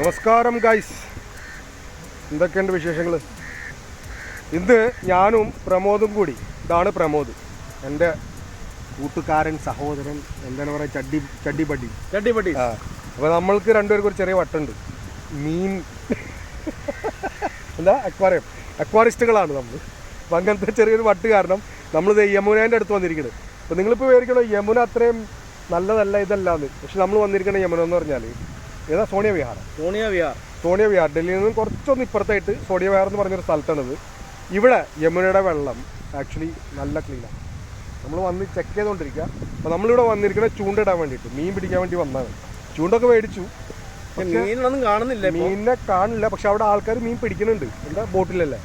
നമസ്കാരം ഗൈസ് എന്തൊക്കെയുണ്ട് വിശേഷങ്ങൾ ഇന്ന് ഞാനും പ്രമോദും കൂടി. ഇതാണ് പ്രമോദ്. എന്റെ കൂട്ടുകാരൻ സഹോദരൻ എന്താണ് പറയുക? ചട്ടി ചട്ടിപ്പട്ടി ചട്ടിപ്പട്ടി അപ്പോൾ നമ്മൾക്ക് രണ്ടുപേർക്കും ഒരു ചെറിയ വട്ടുണ്ട്. മീൻ. എന്താ? അക്വാറിയം. അക്വാറിസ്റ്റുകളാണ് നമ്മൾ അപ്പം അങ്ങനത്തെ ചെറിയൊരു വട്ട് കാരണം നമ്മളിത് യമുനേന്റെ അടുത്ത് വന്നിരിക്കുന്നത് അപ്പോൾ നിങ്ങളിപ്പോൾ വിചാരിക്കണം യമുന അത്രയും നല്ലതല്ല ഇതല്ലാന്ന്? പക്ഷെ നമ്മൾ വന്നിരിക്കുന്ന യമുന എന്ന് പറഞ്ഞാൽ ഏതാ? സോണിയ വിഹാർ സോണിയ വിഹാർ. സോണിയ വിഹാർ. ഡൽഹിയിൽ നിന്ന് കുറച്ചൊന്ന് ഇപ്പുറത്തായിട്ട് സോണിയ വിഹാർ എന്ന് പറഞ്ഞൊരു സ്ഥലത്താണിത്. ഇവിടെ യമുനയുടെ വെള്ളം ആക്ച്വലി നല്ല ക്ലീനാണ് നമ്മൾ വന്ന് ചെക്ക് ചെയ്തുകൊണ്ടിരിക്കുക അപ്പോൾ നമ്മളിവിടെ വന്നിരിക്കുന്നത് ചൂണ്ടിടാൻ വേണ്ടിയിട്ട് മീൻ പിടിക്കാൻ വേണ്ടി വന്നതാണ്. ചൂണ്ടൊക്കെ മേടിച്ചു. മീനൊന്നും കാണുന്നില്ല. മീനിനെ കാണില്ല. പക്ഷെ അവിടെ ആൾക്കാർ മീൻ പിടിക്കുന്നുണ്ട്. എന്താ ബോട്ടിലല്ലേ?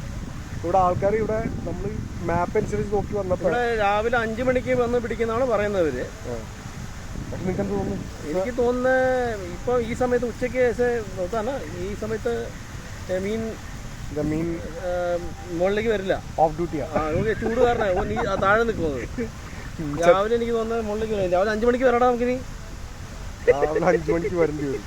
ഇവിടെ ആൾക്കാർ ഇവിടെ നമ്മൾ മാപ്പ് അനുസരിച്ച് നോക്കി വന്നപ്പോൾ ഇവിടെ രാവിലെ അഞ്ചു മണിക്ക് വന്ന് പിടിക്കുന്നതാണ് പറയുന്നത് പക്ഷെ നിങ്ങൾക്ക് തോന്നുന്നു? എനിക്ക് തോന്നുന്നത് ഇപ്പൊ ഈ സമയത്ത് ഉച്ചയ്ക്ക് നോക്കാണ് ഈ സമയത്ത് മീൻ മീൻ? മുകളിലേക്ക് വരില്ല. ഓഫ് ഡ്യൂട്ടിയാ ചൂട് കാരണം. നീ താഴെ നിൽക്കുന്നത്. രാവിലെ എനിക്ക് തോന്നുന്നത് മുകളിലേക്ക് രാവിലെ അഞ്ചു മണിക്ക് വരടാ നമുക്കിനി? രാവിലെ അഞ്ചു മണിക്ക് വരേണ്ടി വരും.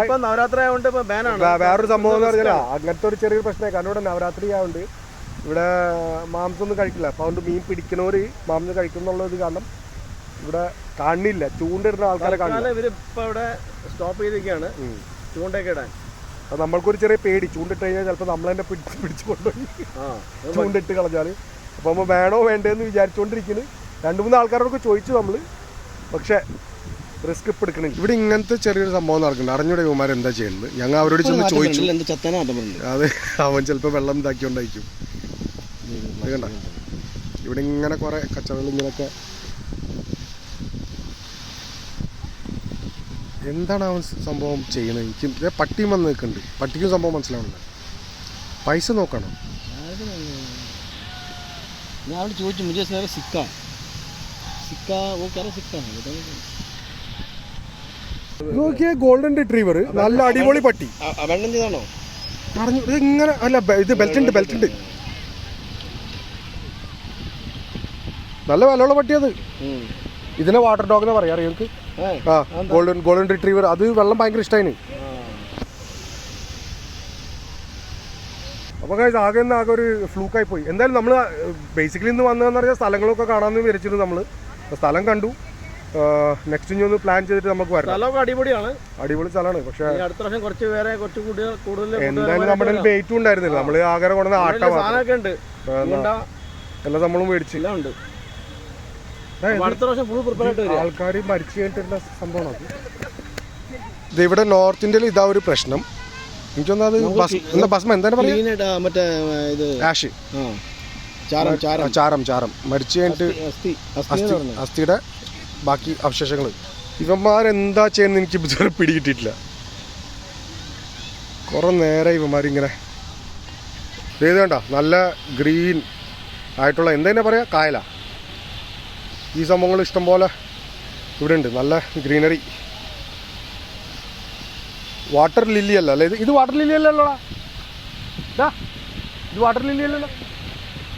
ഇപ്പൊ നവരാത്രി ആയതുകൊണ്ട് ഇപ്പൊ ബാനാണ് വേറൊരു സംഭവം എന്ന് പറഞ്ഞാൽ അങ്ങനത്തെ ഒരു ചെറിയൊരു പ്രശ്നമായി. കാരണം ഇവിടെ നവരാത്രി ആയതുകൊണ്ട് ഇവിടെ മാംസമൊന്നും കഴിക്കില്ല. അപ്പൊ അതുകൊണ്ട് മീൻ പിടിക്കണവര് മാംസം കഴിക്കുന്നുള്ളത് കാരണം ഇവിടെ കാണില്ല. ചൂണ്ടിടുന്ന ആൾക്കാരെ കാണില്ല. തൽക്കാലം ഇവർ ഇപ്പൊ ഇവിടെ സ്റ്റോപ്പ് ചെയ്തിരിക്കുകയാണ്. ചൂണ്ടയൊക്കെ ഇടാൻ. അപ്പോൾ നമ്മൾക്കൊരു ചെറിയ പേടി. ചൂണ്ടിട്ട് കഴിഞ്ഞാൽ ചിലപ്പോൾ നമ്മൾ തന്നെ പിടിച്ച് പിടിച്ചു കൊണ്ടുപോയി ചൂണ്ടിട്ട് കളഞ്ഞാൽ അപ്പോൾ നമ്മൾ വേണോ വേണ്ടേന്ന് വിചാരിച്ചുകൊണ്ടിരിക്കുന്നു രണ്ട് മൂന്ന് ആൾക്കാരോടൊക്കെ ചോദിച്ചു നമ്മൾ. പക്ഷേ റിസ്ക് ഇപ്പം ഇവിടെ ഇങ്ങനത്തെ ചെറിയൊരു സംഭവം നടക്കുന്നുണ്ട്. അറിഞ്ഞൂടെ ഇവന്മാർ എന്താ ചെയ്യുന്നത് ഞങ്ങൾ അവരോട് ചെന്ന് ചോദിച്ചു. അതെ അവൻ ചിലപ്പോൾ വെള്ളം ഇതാക്കിക്കൊണ്ടായിരിക്കും. കണ്ട? ഇവിടെ ഇങ്ങനെ കുറേ കച്ചവടം ഇങ്ങനെയൊക്കെ. എന്താണ് അവൻ സംഭവം ചെയ്യണത്? എനിക്ക് പട്ടിയും വന്ന് നിൽക്കുന്നുണ്ട്. പട്ടിക്കും സംഭവം മനസ്സിലാവുന്നില്ല പൈസ നോക്കണം? ഞാൻ അവിടെ ചോദിച്ചു മുജേ സിക്ക? സിക്ക ഓ കറ സിക്കാണ്. നോക്കിയ ഗോൾഡൻ റിട്രീവർ നല്ല അടിപൊളി പട്ടി. വെള്ളം ചെയ്താണോ? ഇത് ഇങ്ങനെ അല്ല ഇത് ബെൽറ്റ് ഉണ്ട് ബെൽറ്റ് ഉണ്ട്. നല്ല വിലയുള്ള പട്ടിയത് ഇതിനെ വാട്ടർ ഡോഗ് എന്ന് പറയാം അറിയാം നിങ്ങൾക്ക് ആ ഗോൾഡൻ ഗോൾഡൻ റിട്രീവർ അത് വെള്ളം ഭയങ്കര ഇഷ്ടമായിന് അപ്പോൾ കഴിച്ച് ആകെ നിന്ന് ആകെ ഒരു ഫ്ലൂക്കായി പോയി. എന്തായാലും നമ്മൾ ബേസിക്കലി ഇന്ന് വന്നതെന്ന് പറഞ്ഞാൽ സ്ഥലങ്ങളൊക്കെ കാണാമെന്ന് വിചാരിച്ചിരുന്നു നമ്മൾ സ്ഥലം കണ്ടു. നെക്സ്റ്റ് ഇനി ഒന്ന് പ്ലാൻ ചെയ്തിട്ട് നമുക്ക് വരാം സ്ഥലമൊക്കെ അടിപൊളിയാണ്. അടിപൊളി സ്ഥലമാണ്. പക്ഷേ അടുത്ത പ്രാവശ്യം കുറച്ച് പേരെ കുറച്ച് കൂടുതൽ എന്തായാലും നമ്മുടെ വെയിറ്റും ഉണ്ടായിരുന്നില്ല. നമ്മൾ ആകെ കൊണ്ടുവന്ന ആട്ട മാത്രം. സാധനമൊക്കെ ഉണ്ട്. എല്ലാം നമ്മളും മേടിച്ചില്ല ഉണ്ട്. ആൾക്കാർ മരിച്ചു കഴിഞ്ഞിട്ടുള്ള സംഭവമാണ് അത്. ഇത് ഇവിടെ നോർത്ത് ഇന്ത്യയിൽ ഇതാ ഒരു പ്രശ്നം. എനിക്കൊന്നും അത് ബസ് എന്താ ഭസ്മ? എന്താണ് പറയുക? മറ്റേ ഇത്. ആഷ്. ചാരം ചാരം. ചാരം മരിച്ചു കഴിഞ്ഞിട്ട് അസ്ഥിയുടെ ബാക്കി അവശേഷങ്ങൾ ഇവന്മാരെന്താ ചെയ്യുന്നത് എനിക്ക് ഇതുവരെ പിടികിട്ടിട്ടില്ല കുറെ നേരം ഇവന്മാരിങ്ങനെ. ഇത് വേണ്ട നല്ല ഗ്രീൻ ആയിട്ടുള്ള എന്താ പറയാ? കായല. ഈ സംഭവങ്ങൾ ഇഷ്ടംപോലെ ഇവിടെ ഉണ്ട് നല്ല ഗ്രീനറി. വാട്ടർ ലില്ലി അല്ല അല്ലേ? ഇത് വാട്ടർ ലില്ലി അല്ലല്ലോടാ ഇത്. വാട്ടർ ലില്ലി അല്ലല്ലോ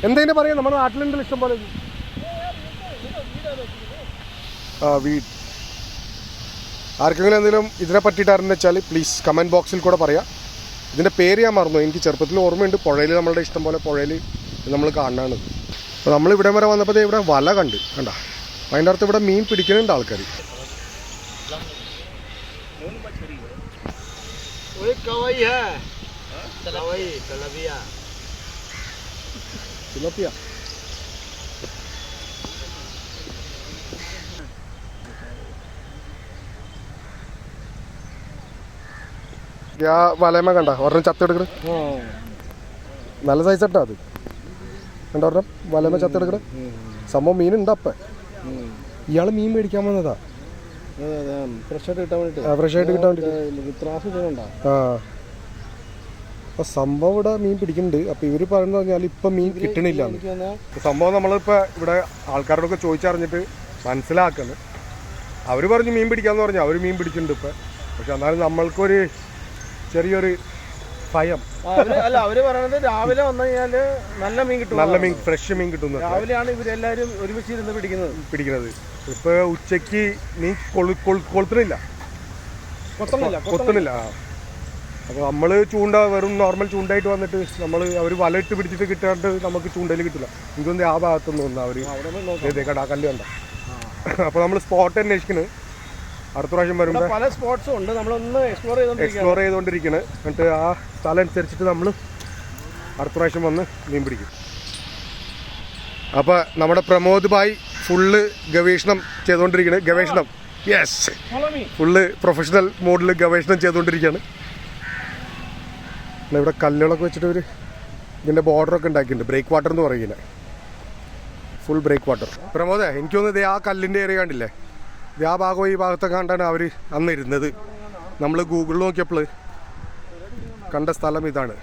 എന്താ പറയാ? നമ്മുടെ നാട്ടിലുണ്ടല്ലോ ഇഷ്ടംപോലെ ഇത്. ആ വീട് ആർക്കെങ്കിലും എന്തെങ്കിലും ഇതിനെ പറ്റിയിട്ട് അറിഞ്ഞു വെച്ചാൽ പ്ലീസ് കമന്റ് ബോക്സിൽ കൂടെ പറയാം. ഇതിന്റെ പേര് ഞാൻ മറന്നു എനിക്ക് ചെറുപ്പത്തിൽ ഓർമ്മയുണ്ട്. പുഴയിൽ നമ്മളുടെ ഇഷ്ടം പോലെ പുഴയിൽ നമ്മൾ കാണാണ്. അപ്പോൾ നമ്മൾ ഇവിടെ വരെ വന്നപ്പോൾ ഇവിടെ വല കണ്ട്. കണ്ട? അതിന്റെ അർത്ഥം ഇവിടെ മീൻ പിടിക്കുന്നുണ്ട് ആൾക്കാർ वही ആ വലയമ കണ്ട. ഒരെണ്ണം ചത്തെടുക്കണ നല്ല സൈസ് ഇട്ടാ അത്. കണ്ട ഒരെണ്ണം? വലയമ ചത്തെടുക്കണ സംഭവം മീനുണ്ട് അപ്പ. ഇയാൾ മീൻ മേടിക്കാൻ വന്നതാ. കിട്ടാൻ വേണ്ടിട്ട്. ആ. അപ്പൊ സംഭവം ഇവിടെ മീൻ പിടിക്കുന്നുണ്ട്. അപ്പൊ ഇവർ പറയുന്നത് പറഞ്ഞാൽ ഇപ്പൊ മീൻ കിട്ടണില്ല സംഭവം നമ്മളിപ്പോ ഇവിടെ ആൾക്കാരോടൊക്കെ ചോദിച്ചറിഞ്ഞിട്ട് മനസ്സിലാക്കുന്നു അവർ പറഞ്ഞു മീൻ പിടിക്കാന്ന് പറഞ്ഞു അവർ മീൻ പിടിക്കുന്നുണ്ട് ഇപ്പൊ. പക്ഷെ എന്നാലും നമ്മൾക്കൊരു ചെറിയൊരു ഭയം. അല്ല അവർ പറയണത് രാവിലെ വന്നു കഴിഞ്ഞാൽ നല്ല മീൻ കിട്ടും നല്ല മീൻ ഫ്രഷ് മീൻ കിട്ടും രാവിലെയാണ് ഇവരെല്ലാരും ഒരുമിച്ച് ഇരുന്ന് പിടിക്കുന്നത്. പിടിക്കുന്നത്. ഇപ്പൊ ഉച്ചയ്ക്ക് മീൻ കൊളുത്തുന്നില്ല? കൊളുത്തണില്ല കൊത്തുന്നില്ല. നമ്മൾ അപ്പോൾ നമ്മൾ ചൂണ്ട വെറും നോർമൽ ചൂണ്ടായിട്ട് വന്നിട്ട് നമ്മൾ അവർ വലയിട്ട് പിടിച്ചിട്ട് കിട്ടാണ്ട് നമുക്ക് ചൂണ്ടയിൽ കിട്ടില്ല എനിക്കൊന്നും ആ ഭാഗത്തൊന്നും ഒന്നും അവർ. കടാ കല്ല് കണ്ട. അപ്പോൾ നമ്മൾ സ്പോട്ട് അന്വേഷിക്കുന്നത് അടുത്ത പ്രാവശ്യം വരുമ്പോൾ പല സ്പോട്ട്സും ഉണ്ട്. നമ്മളൊന്ന് എക്സ്പ്ലോർ ചെയ്തോണ്ട് എക്സ്പ്ലോർ ചെയ്തുകൊണ്ടിരിക്കുന്നത് എന്നിട്ട് ആ സ്ഥലം അനുസരിച്ചിട്ട് നമ്മൾ അടുത്ത പ്രാവശ്യം വന്ന് മീൻ പിടിക്കും. അപ്പോൾ നമ്മുടെ പ്രമോദ് ഭായ് ഫുള്ള് ഗവേഷണം ചെയ്തുകൊണ്ടിരിക്കുന്നത് ഗവേഷണം. യെസ്. ഫുള്ള് പ്രൊഫഷണൽ മോഡിൽ ഗവേഷണം ചെയ്തുകൊണ്ടിരിക്കുകയാണ് ഇവിടെ കല്ലുകളൊക്കെ വെച്ചിട്ട് ഒരു ഇതിന്റെ ബോർഡറൊക്കെ ഉണ്ടാക്കിയിട്ടുണ്ട്. ബ്രേക്ക് വാട്ടർ എന്ന് പറയുന്നത്. ഫുൾ ബ്രേക്ക് വാട്ടർ പ്രമോദേ എനിക്ക് തോന്നുന്നത് ആ കല്ലിന്റെ ഏരിയ കണ്ടില്ലേ? ഭാഗവും ഈ ഭാഗത്തൊക്കെ കണ്ടാണ് അവർ അന്ന് ഇരുന്നത് നമ്മൾ ഗൂഗിളിൽ നോക്കിയപ്പോൾ കണ്ട സ്ഥലം ഇതാണ്.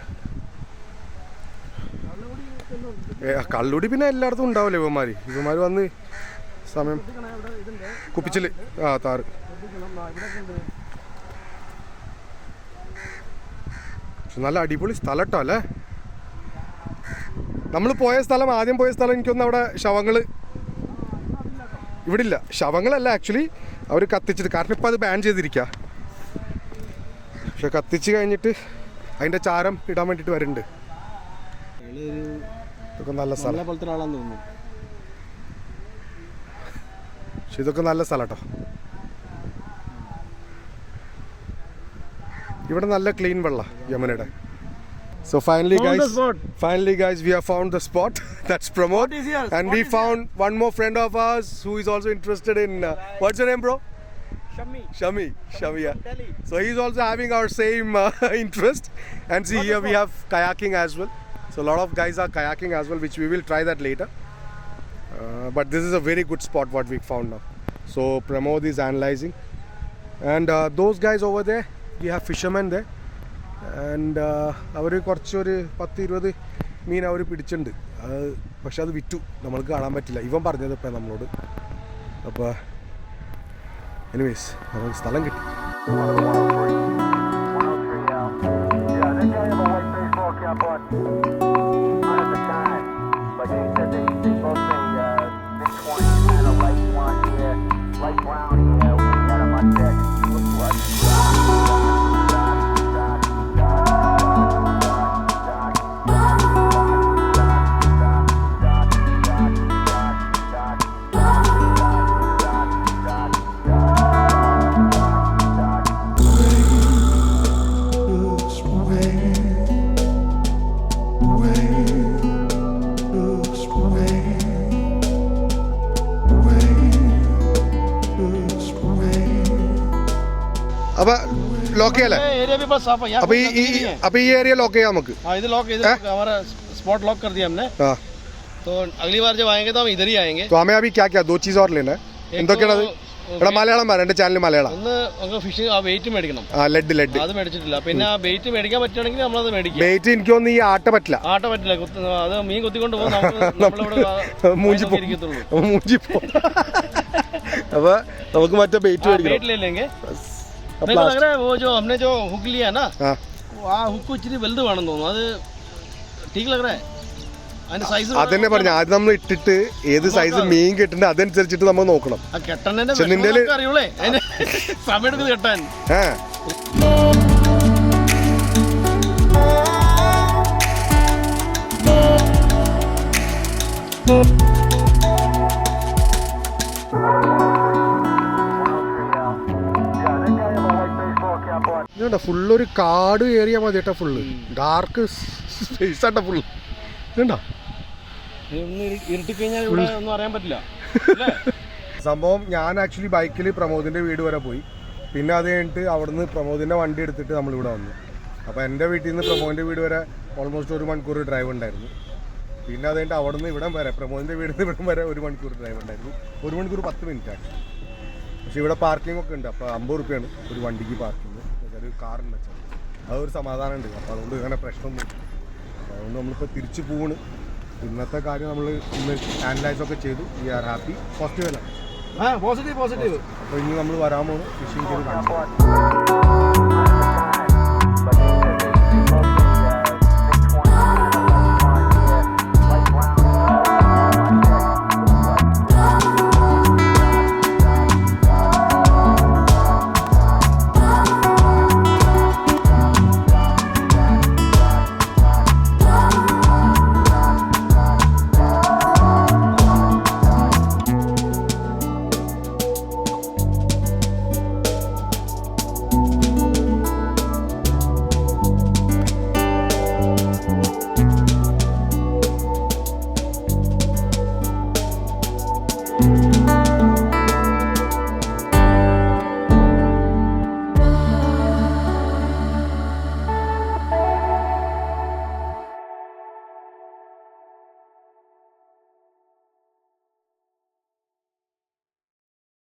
കള്ളുടി പിന്നെ എല്ലായിടത്തും ഉണ്ടാവില്ലേ ഇവന്മാർ ഇവന്മാർ വന്ന് സമയം കുപ്പിച്ചിൽ ആ താറ്. പക്ഷെ നല്ല അടിപൊളി സ്ഥലം കേട്ടോ അല്ലേ? നമ്മൾ പോയ സ്ഥലം ആദ്യം പോയ സ്ഥലം എനിക്കൊന്ന് അവിടെ ശവങ്ങൾ ഇവിടെ ഇല്ല ശവങ്ങളല്ല ആക്ച്വലി അവർ കത്തിച്ചിട്ട് കാരണം ഇപ്പം അത് ബാൻ ചെയ്തിരിക്കുക പക്ഷെ കത്തിച്ച് കഴിഞ്ഞിട്ട് അതിന്റെ ചാരം ഇടാൻ വേണ്ടിയിട്ട് വരുന്നുണ്ട്. ഇതൊക്കെ നല്ല സ്ഥലം. പക്ഷെ ഇതൊക്കെ നല്ല സ്ഥലം കേട്ടോ ഇവിടെ നല്ല ക്ലീൻ വെള്ള യമുനയുടെ. So finally, found guys, finally, guys, we have found the spot. That's Pramod, and we found here. one more friend of ours who is also interested in. Uh, what's your name, bro? Shami. Shami. Shami. Yeah. So he's also having our same uh, interest. And see, here we have kayaking as well. So a lot of guys are kayaking as well, which we will try that later. Uh, but this is a very good spot what we found now. So Pramod is analyzing. And uh, those guys over there, you have fishermen there. And അവർ കുറച്ചൊരു പത്ത് ഇരുപത് മീൻ അവർ പിടിച്ചിട്ടുണ്ട്. അത് പക്ഷെ അത് വിറ്റു. നമ്മൾക്ക് കാണാൻ പറ്റില്ല. ഇവൻ പറഞ്ഞത് ഇപ്പം നമ്മളോട്. അപ്പോൾ എനിവേസ് നമുക്ക് സ്ഥലം കിട്ടി. അപ്പോൾ ലോക്ക് ചെയ്യാലേ ये एरिया भी बस साफ है यहाँ അപ്പോൾ कोई ഈ गंदगी ഈ नहीं है। അപ്പോൾ ഈ ഏരിയ ലോക്ക് ചെയ്യാം നമുക്ക് हाँ इधर लॉक इधर हमारा स्पॉट लॉक कर दिया हमने ആ तो अगली बार जब आएंगे तो हम इधर ही आएंगे तो हमें अभी क्या क्या दो चीज़ और लेना है എന്തൊക്കെയാണ് അത് എടാ മലയാളം പറ എൻ്റെ ചാനൽ മലയാളം ഒന്ന് നമുക്ക് ഫിഷിംഗ് ആ വെയിറ്റ് മേടിക്കണം ആ ലെഡ് ലെഡ് അത് മേടിച്ചിട്ടില്ല പിന്നെ ആ വെയിറ്റ് മേടിക്കാൻ പറ്റുവാണെങ്കിൽ നമ്മളത് മേടിക്കാം ബേറ്റ് എനിക്ക് തോന്നുന്നു ഈ ആട്ട പറ്റില്ല ആട്ട പറ്റില്ല കുത്ത് അത് മീൻ കുത്തിക്കൊണ്ട് പോകും നമുക്ക് നമ്മളിവിടെ ആ- മൂഞ്ചി നോക്കി ഇരിക്കത്തുള്ളൂ പോ മൂഞ്ചി പോ അപ്പൊ നമുക്ക് മറ്റേ ബേറ്റ് മേടിക്കണം वेट ले लेंगे ആ मेरे को लग रहा है वो जो हमने जो हुक लिया ना ആ वो ആ ഹുക്ക് ഇച്ചിരി വലുത് വേണമെന്ന് തോന്നുന്നു അത് ठीक लग रहा है അതിന്റെ സൈസ് അതന്നെ പറഞ്ഞു ആദ്യം നമ്മൾ ഇട്ടിട്ട് ഏത് സൈസ് മീൻ കിട്ടുന്നുണ്ട് അതനുസരിച്ചിട്ട് നമ്മൾ നോക്കണം ആ കെട്ടണന്റെ പക്ഷെ നിന്റേല് വിഷമം അറിയൂളേ അതിന് സമയം എടുക്കുന്നത് കെട്ടാൻ ഏ ഇതുണ്ട? ഫുള്ളൊരു കാട് ഏരിയ മതി കേട്ടോ ഫുള്ള് ഡാർക്ക് സ്പേസ് ആട്ടോ ഫുള്ള് ഇതുണ്ടോ? സംഭവം ഞാൻ ആക്ച്വലി ബൈക്കിൽ പ്രമോദിന്റെ വീട് വരെ പോയി. പിന്നെ അത് കഴിഞ്ഞിട്ട് അവിടുന്ന് പ്രമോദിന്റെ വണ്ടി എടുത്തിട്ട് നമ്മൾ ഇവിടെ വന്നു. അപ്പോൾ എന്റെ വീട്ടിൽ നിന്ന് പ്രമോദിന്റെ വീട് വരെ ഓൾമോസ്റ്റ് ഒരു മണിക്കൂർ ഡ്രൈവ് ഉണ്ടായിരുന്നു. പിന്നെ അത് കഴിഞ്ഞിട്ട് അവിടുന്ന് ഇവിടം വരെ പ്രമോദിന്റെ വീട് നിന്ന് ഇവിടം വരെ ഒരു മണിക്കൂർ ഡ്രൈവ് ഉണ്ടായിരുന്നു. ഒരു മണിക്കൂർ പത്ത് മിനിറ്റ് ആക്ച്വലി പക്ഷേ ഇവിടെ പാർക്കിംഗ് ഒക്കെ ഉണ്ട്. അപ്പോൾ അമ്പത് റുപ്യാണ് ഒരു വണ്ടിക്ക് പാർക്കിംഗ് ഒരു കാറിന് വെച്ചാൽ അതൊരു സമാധാനം ഉണ്ട് അപ്പോൾ അതുകൊണ്ട് അങ്ങനെ പ്രശ്നമൊന്നും അതുകൊണ്ട് നമ്മളിപ്പോൾ തിരിച്ചു പോണ് ഇന്നത്തെ കാര്യം നമ്മൾ ഇന്ന് അനലൈസ് ഒക്കെ ചെയ്തു. വി ആർ ഹാപ്പി പോസിറ്റീവ് അല്ല? പോസിറ്റീവ് പോസിറ്റീവ് അപ്പോൾ ഇനി നമ്മൾ വരാൻ പോകുന്നു ഫിഷിംഗ് ചെയ്ത് കാണിച്ചു